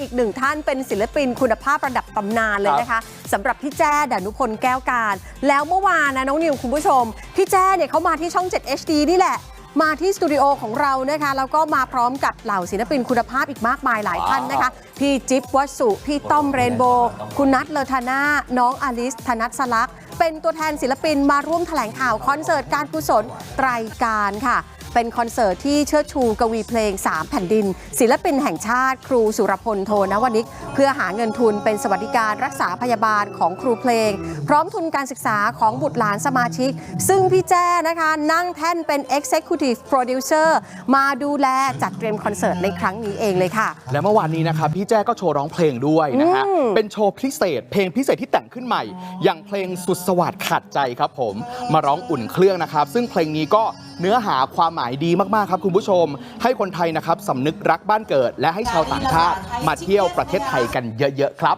อีกหนึ่งท่านเป็นศิลปินคุณภาพระดับตำนานเลยนะคะสำหรับพี่แจ้ดานุพลแก้วการ แล้วเมื่อวานนะน้องนิวคุณผู้ชม พี่แจ้เนี่ยเขามาที่ช่อง 7 HD นี่แหละ มาที่สตูดิโอของเรานะคะแล้วก็มาพร้อมกับเหล่าศิลปินคุณภาพอีกมากมายหลายท่านนะคะ พี่จิ๊บวัสสุพี่ต้อมเรนโบว์คุณนัทเลอธานาน้องอลิสธนัทสลักษณ์เป็นตัวแทนศิลปินมาร่วมแถลงข่าวคอนเสิร์ตการกุศลไตรการค่ะ เป็นคอนเสิร์ตที่เชิดชูกวีเพลง 3 แผ่นดิน ศิลปินแห่งชาติ ครูสุรพลโทนวนิก เพื่อหาเงินทุนเป็นสวัสดิการรักษาพยาบาลของครูเพลง พร้อมทุนการศึกษาของบุตรหลานสมาชิก ซึ่งพี่แจ้นะคะ นั่งแท่นเป็น Executive Producer มาดูแลจัดเตรียมคอนเสิร์ตในครั้งนี้เองเลยค่ะ และเมื่อวานนี้นะครับพี่แจ้ก็โชว์ร้องเพลงด้วยนะฮะอืมเป็นโชว์พิเศษ เพลงพิเศษที่แต่งขึ้นใหม่ อย่างเพลงสุดสวัสดิ์ขัดใจครับผมมาร้องอุ่นเครื่องนะครับ ซึ่งเพลงนี้ก็ เนื้อหาความหมายดีมากๆครับคุณผู้ชม ให้คนไทยนะครับสำนึกรักบ้านเกิด และให้ชาวต่างชาติมาเที่ยวประเทศไทยกันเยอะๆครับ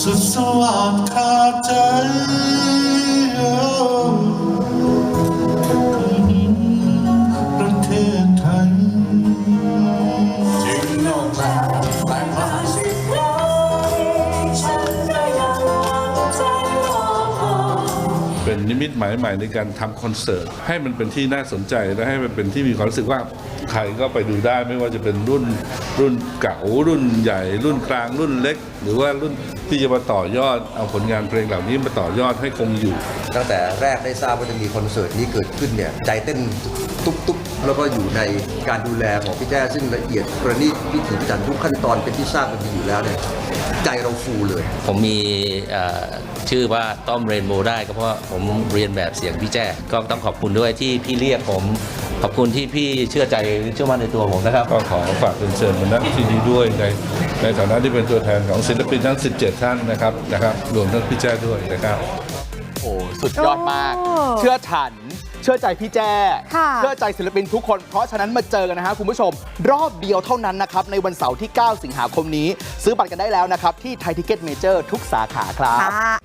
สุดสวัสดิ์ขาดใจ เป็นนิมิตหมายใหม่ในการทำคอนเสิร์ตให้มันเป็นที่น่าสนใจและให้มันเป็นที่มีความรู้สึกว่าใครก็ไปดูได้ไม่ว่าจะเป็นรุ่นรุ่นเก่ารุ่นใหญ่ รุ่นกลางรุ่นเล็ก หรือว่ารุ่นที่จะมาต่อยอดเอาผลงานเพลงเหล่านี้มาต่อยอดให้คงอยู่ ตั้งแต่แรกได้ทราบว่าจะมีคอนเสิร์ตนี้เกิดขึ้นเนี่ยใจเต้นตุ๊บตุ๊บ แล้วก็อยู่ในการดูแลของพี่แจ้ซึ่งละเอียดประณีตพิถีพิถันทุกขั้นตอนเป็นที่ทราบกันดีอยู่แล้วเนี่ยใจเราฟูเลย ผมมีเอ่อชื่อว่าต้อมเรนโบว์ได้ก็เพราะว่าผมเรียนแบบเสียงพี่แจ้ก็ต้องขอบคุณด้วยที่พี่เรียกผม ขอบคุณที่พี่เชื่อใจเชื่อมั่นในตัวผมนะครับ ก็ขอฝากเป็นเชิญมาณที่นี้ด้วยในในฐานะที่เป็นตัวแทนของศิลปินทั้ง 17 ท่านนะครับนะครับรวมทั้งพี่แจ้ด้วยนะครับโอ้สุดยอดมากโอ้เชื่อฉัน เชื่อใจพี่แจ้ค่ะเชื่อใจศิลปินทุกคน เพราะฉะนั้นมาเจอกันนะฮะคุณผู้ชม รอบเดียวเท่านั้นนะครับ ในวันเสาร์ที่ 9 สิงหาคมนี้ ซื้อบัตรกันได้แล้วนะครับ ที่ไทยทิเก็ตเมเจอร์ทุกสาขาครับค่ะ